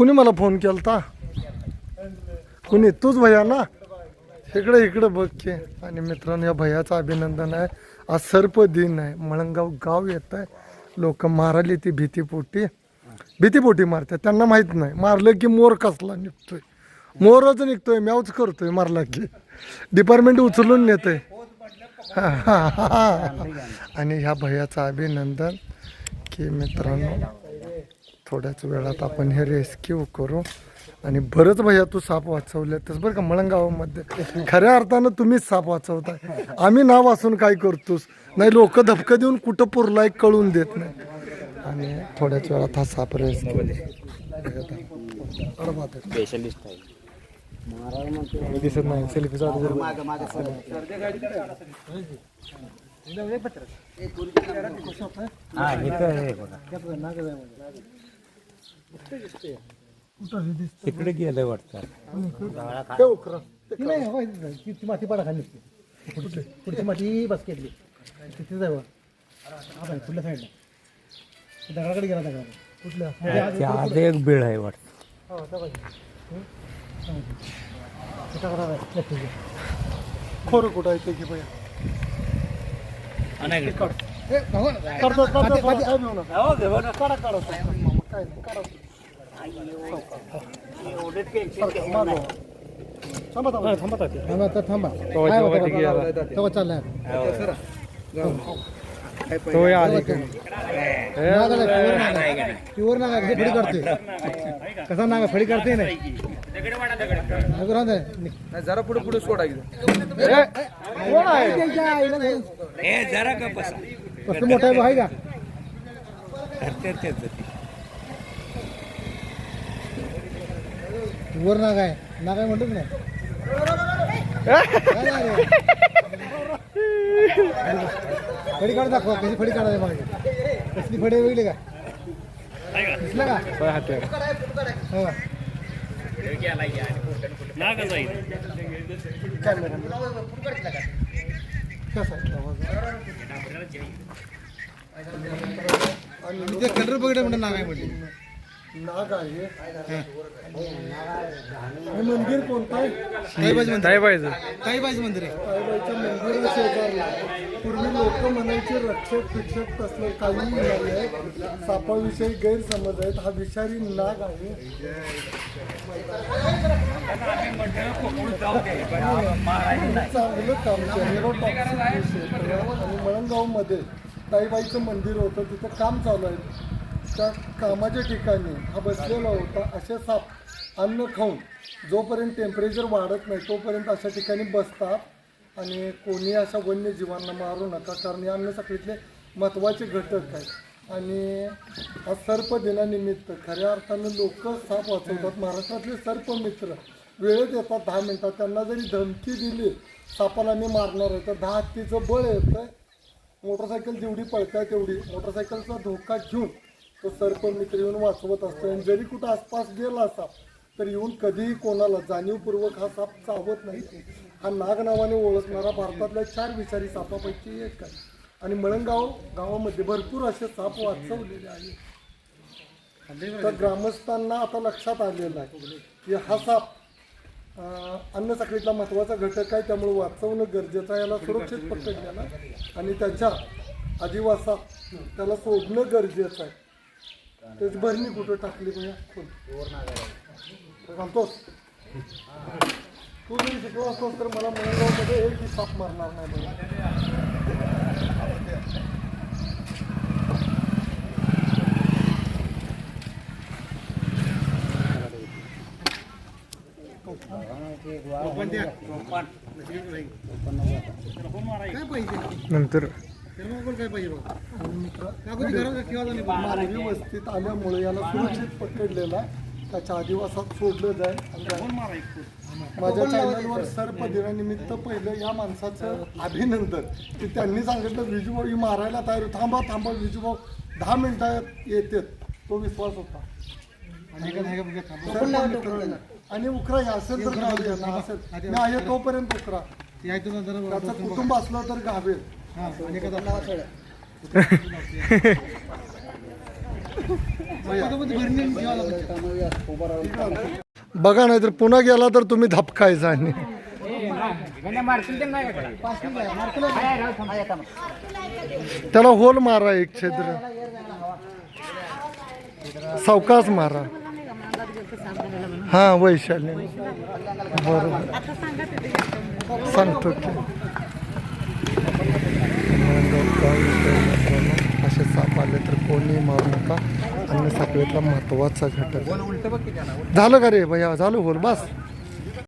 कुणी मला फोन केलता? कुणी? तूच भैया ना? इकडे इकडे बघ की. आणि मित्रांनो या भैयाचं अभिनंदन आहे. आज सर्प दिन आहे. मळंगाव गाव येत आहे. लोक माराली ती भीतीपोटी. भीतीपोटी मारतात. त्यांना माहीत नाही. मारलं की मोर कसला निघतोय. मोरच निघतोय. म्यावच करतोय मारला की. डिपार्टमेंट उचलून नेतोय. आणि ह्या भैयाचं अभिनंदन की मित्रांनो थोड्याच वेळात आपण हे रेस्क्यू करू. आणि बरंच भैया तू साप वाचवलेतस बरं का मळंगावामध्ये. खऱ्या अर्थानं तुम्हीच साप वाचवताय. आम्ही ना वाचून काय करतोस? नाही लोक धपकं देऊन कुठं पुरलाय कळून देत नाही. आणि थोड्याच वेळात हा साप रेस्क्यू. दिसत नाही. सेल्फी हा इथं आहे बघा. तिकडे गेलं वाटतं. ती माती पडा खाली पुढची पुढची माती बस केली. तिथे जाऊ. आपण पुढल्या साईडला दगडाकडे गेला दगडा कुठल्या त्या आत एक बिळ आहे वाटतं. खोरं कुठं आहे ते की भैया करतो थांबा थांबा थांबा आता थांबा काय होतं? तेव्हा चाललाय तो या आधी प्युअर नागा कशी फडी काढते कसा नागा फडी काढते नाही अगं राहून दे. जरा पुढे पुढे सोडा ए जरा का बसा कसं मोठा आहे बा, आहे का करते त्याचं ते. वर नाग आहे. नाग आहे म्हणतोच नाही. फडी काढ दाखवा कशी फडी काढायची मला कसली फडी वेगळी का? दिसलं का? हो. आणि ते कलर बघितलं म्हणून नाग आहे म्हटलं नाग आहे. हे. मंदिर कोणतं आहे? ताईबाजी मंदिर. ताईबाजी मंदिर आहे. साईबाईच्या मंदिरा शेजारला पूर्वी लोक म्हणायचे रक्षक फिक्षक तसलं काही नाही आहे. सापाविषयी गैरसमज आहेत. हा विषारी नाग आहे. चांगलं काम क्षेत्र आणि मळंगावमध्ये ताईबाईचं मंदिर होतं. तिथं काम चालू आहे. त्या कामाच्या ठिकाणी हा बसलेला होता असे साप अन्न खाऊन. जोपर्यंत टेम्परेचर वाढत नाही तोपर्यंत अशा ठिकाणी बसतात आणि कोणी अशा वन्यजीवांना मारू नका कारण या अन्न सगळीतले महत्त्वाचे घटक आहेत. आणि हा सर्प दिनानिमित्त खऱ्या अर्थानं लोक साप वाचवतात. महाराष्ट्रातले सर्प मित्र वेळेत येतात दहा मिनटात. त्यांना जरी धमकी दिली सापाला मी मारणार आहे तर दहा हत्तीचं बळ येतं मोटरसायकल जेवढी पळताय तेवढी. मोटरसायकलचा धोका घेऊन तो सर्प मित्र येऊन वाचवत असतो. आणि जरी कुठं आसपास गेला साप तर येऊन कधीही कोणाला जाणीवपूर्वक हा साप चावत नाही हा नाग नावाने ओळखणारा भारतातल्या चार विचारी सापापैकी एक आहे. आणि मळंगाव गावामध्ये भरपूर असे साप वाचवलेले आहेत. तर ग्रामस्थांना आता लक्षात आलेलं आहे की हा साप अन्न साखळीतला महत्त्वाचा घटक आहे. त्यामुळे वाचवणं गरजेचं आहे. याला सुरक्षित पकडलेला आणि त्याच्या अधिवासात त्याला सोडणं गरजेचं आहे. त्याची भरणी कुठं टाकली म्हणजे सांगतोस? तू जरी शिकलो असतोस तर मला मळगावमध्ये एक साप मारणार नाही पाहिजे? नंतर थर्माकोल काय पाहिजे बघा. काकू ती घरात ठेवा जाणे मानवी वस्तीत आल्यामुळे याला सुरक्षित पकडलेला. त्याच्या आदिवासात सोडलं जाईल त्या- माझ्या चॅनलवर सर्प दिनानिमित्त पहिलं या माणसाचं अभिनंदन. की त्यांनी सांगितलं विजूभाऊ ही मारायला तयार. थांबा थांबा विजूभाऊ दहा मिनिटात येतात. तो विश्वास होता. आणि उकरा हे असेल तर असेल मी आहे तोपर्यंत उकरा. त्याचं कुटुंब असलं तर एखादा बघा नाही तर पुन्हा गेला तर तुम्ही धपकायचा आणि त्याला होल मारा एक छिद्र. सावकाश मारा. हा वैशाली. बरोबर. सांगतो की. असे साप आले तर कोणी मारू नका अन्न साखळीतला महत्त्वाचा घटक आहे. झालं का रे भैया झालं होल बस